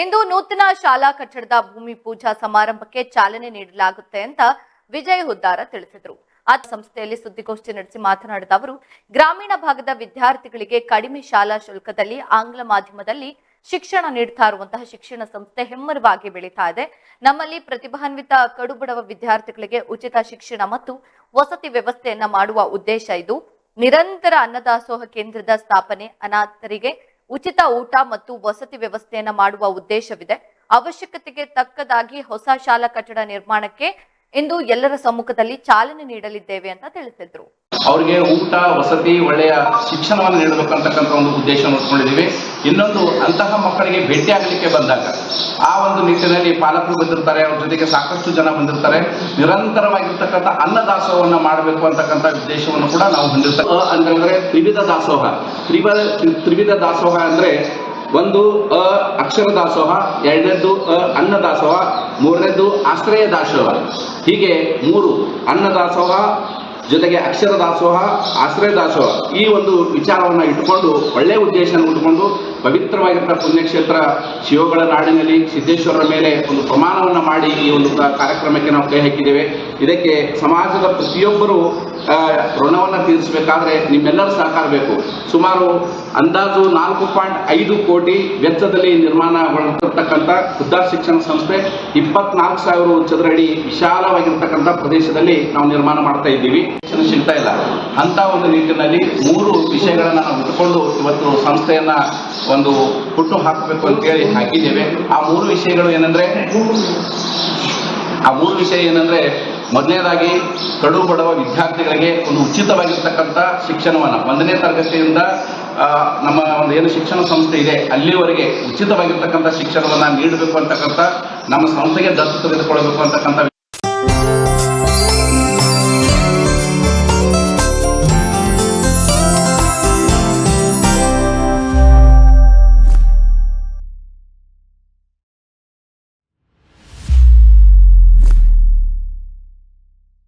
ಇಂದು ನೂತನ ಶಾಲಾ ಕಟ್ಟಡದ ಭೂಮಿ ಪೂಜಾ ಸಮಾರಂಭಕ್ಕೆ ಚಾಲನೆ ನೀಡಲಾಗುತ್ತೆ ಅಂತ ವಿಜಯ್ ಹುದ್ದಾರ ತಿಳಿಸಿದರು. ಆ ಸಂಸ್ಥೆಯಲ್ಲಿ ಸುದ್ದಿಗೋಷ್ಠಿ ನಡೆಸಿ ಮಾತನಾಡಿದ ಅವರು, ಗ್ರಾಮೀಣ ಭಾಗದ ವಿದ್ಯಾರ್ಥಿಗಳಿಗೆ ಕಡಿಮೆ ಶಾಲಾ ಶುಲ್ಕದಲ್ಲಿ ಆಂಗ್ಲ ಮಾಧ್ಯಮದಲ್ಲಿ ಶಿಕ್ಷಣ ನೀಡ್ತಾ ಇರುವಂತಹ ಶಿಕ್ಷಣ ಸಂಸ್ಥೆ ಹೆಮ್ಮರವಾಗಿ ಬೆಳೀತಾ ಇದೆ. ನಮ್ಮಲ್ಲಿ ಪ್ರತಿಭಾನ್ವಿತ ಕಡುಬಡವ ವಿದ್ಯಾರ್ಥಿಗಳಿಗೆ ಉಚಿತ ಶಿಕ್ಷಣ ಮತ್ತು ವಸತಿ ವ್ಯವಸ್ಥೆಯನ್ನ ಮಾಡುವ ಉದ್ದೇಶ ಇದು. ನಿರಂತರ ಅನ್ನದಾಸೋಹ ಕೇಂದ್ರದ ಸ್ಥಾಪನೆ, ಅನಾಥರಿಗೆ ಉಚಿತ ಊಟ ಮತ್ತು ವಸತಿ ವ್ಯವಸ್ಥೆಯನ್ನ ಮಾಡುವ ಉದ್ದೇಶವಿದೆ. ಅವಶ್ಯಕತೆಗೆ ತಕ್ಕದಾಗಿ ಹೊಸ ಶಾಲಾ ಕಟ್ಟಡ ನಿರ್ಮಾಣಕ್ಕೆ ಇಂದು ಎಲ್ಲರ ಸಮ್ಮುಖದಲ್ಲಿ ಚಾಲನೆ ನೀಡಲಿದ್ದೇವೆ ಅಂತ ತಿಳಿಸಿದ್ರು. ಅವರಿಗೆ ಊಟ, ವಸತಿ, ಒಳ್ಳೆಯ ಶಿಕ್ಷಣವನ್ನು ನೀಡಬೇಕಂತಕ್ಕಂಥ ಒಂದು ಉದ್ದೇಶವನ್ನು ನೋಡ್ಕೊಂಡಿದ್ದೀವಿ. ಇನ್ನೊಂದು, ಅಂತಹ ಮಕ್ಕಳಿಗೆ ಭೇಟಿ ಆಗಲಿಕ್ಕೆ ಬಂದಾಗ ಆ ಒಂದು ನಿಟ್ಟಿನಲ್ಲಿ ಪಾಲಕರು ಬಂದಿರ್ತಾರೆ, ಅವ್ರ ಜೊತೆಗೆ ಸಾಕಷ್ಟು ಜನ ಬಂದಿರ್ತಾರೆ. ನಿರಂತರವಾಗಿರ್ತಕ್ಕಂಥ ಅನ್ನದಾಸೋಹವನ್ನು ಮಾಡಬೇಕು ಅಂತಕ್ಕಂಥ ಉದ್ದೇಶವನ್ನು ಕೂಡ ನಾವು ಹೊಂದಿರ್ತೇವೆ. ಅಂತಂದ್ರೆ ತ್ರಿವಿಧ ದಾಸೋಹ. ತ್ರಿವ, ತ್ರಿವಿಧ ದಾಸೋಹ ಅಂದ್ರೆ ಒಂದು ಅ, ಅಕ್ಷರ ದಾಸೋಹ ಎರಡನೇದು ಅನ್ನ ದಾಸೋಹ ಮೂರನೇದ್ದು ಆಶ್ರಯ ದಾಸೋಹ. ಹೀಗೆ ಮೂರು ಅನ್ನ ದಾಸೋಹ, ಜೊತೆಗೆ ಅಕ್ಷರ ದಾಸೋಹ, ಆಶ್ರಯ ದಾಸೋಹ ಈ ಒಂದು ವಿಚಾರವನ್ನು ಇಟ್ಟುಕೊಂಡು ಒಳ್ಳೆಯ ಉದ್ದೇಶವನ್ನು ಇಟ್ಟುಕೊಂಡು ಪವಿತ್ರವಾಗಿರ್ತಕ್ಕಂಥ ಪುಣ್ಯಕ್ಷೇತ್ರ ಶಿವಗಳ ನಾಡಿನಲ್ಲಿ ಸಿದ್ದೇಶ್ವರರ ಮೇಲೆ ಒಂದು ಪ್ರಮಾಣವನ್ನು ಮಾಡಿ ಈ ಒಂದು ಕಾರ್ಯಕ್ರಮಕ್ಕೆ ನಾವು ಕೈ ಹಾಕಿದ್ದೇವೆ. ಇದಕ್ಕೆ ಸಮಾಜದ ಪ್ರತಿಯೊಬ್ಬರು ಋಣವನ್ನು ತೀರಿಸಬೇಕಾದ್ರೆ ನಿಮ್ಮೆಲ್ಲರ ಸಹಕಾರ ಬೇಕು. ಸುಮಾರು ಅಂದಾಜು ನಾಲ್ಕು ಪಾಯಿಂಟ್ ಐದು ಕೋಟಿ ವೆಚ್ಚದಲ್ಲಿ ನಿರ್ಮಾಣಗೊಳ್ತಿರ್ತಕ್ಕಂಥ ಖುದ್ದಾರ್ ಶಿಕ್ಷಣ ಸಂಸ್ಥೆ, ಇಪ್ಪತ್ನಾಲ್ಕು ಸಾವಿರ ಚದರ ಅಡಿ ವಿಶಾಲವಾಗಿರ್ತಕ್ಕಂಥ ಪ್ರದೇಶದಲ್ಲಿ ನಾವು ನಿರ್ಮಾಣ ಮಾಡ್ತಾ ಇದ್ದೀವಿ. ಶಿಕ್ಷಣ ಸಿಗ್ತಾ ಇಲ್ಲ. ಅಂತ ಒಂದು ನಿಟ್ಟಿನಲ್ಲಿ ಮೂರು ವಿಷಯಗಳನ್ನು ನಾವು ಇಟ್ಕೊಂಡು ಇವತ್ತು ಸಂಸ್ಥೆಯನ್ನ ಒಂದು ಹುಟ್ಟು ಹಾಕಬೇಕು ಅಂತೇಳಿ ಹಾಕಿದ್ದೇವೆ. ಆ ಮೂರು ವಿಷಯಗಳು ಏನಂದ್ರೆ, ಆ ಮೂರು ವಿಷಯ ಏನಂದ್ರೆ ಮೊದಲನೇದಾಗಿ ಕಡು ಬಡವ ವಿದ್ಯಾರ್ಥಿಗಳಿಗೆ ಒಂದು ಉಚಿತವಾಗಿರ್ತಕ್ಕಂಥ ಶಿಕ್ಷಣವನ್ನು, ಒಂದನೇ ತರಗತಿಯಿಂದ ನಮ್ಮ ಒಂದು ಏನು ಶಿಕ್ಷಣ ಸಂಸ್ಥೆ ಇದೆ, ಅಲ್ಲಿವರೆಗೆ ಉಚಿತವಾಗಿರ್ತಕ್ಕಂಥ ಶಿಕ್ಷಣವನ್ನು ನೀಡಬೇಕು ಅಂತಕ್ಕಂಥ ನಮ್ಮ ಸಂಸ್ಥೆಗೆ ದತ್ತು ತೆಗೆದುಕೊಳ್ಬೇಕು ಅಂತಕ್ಕಂಥ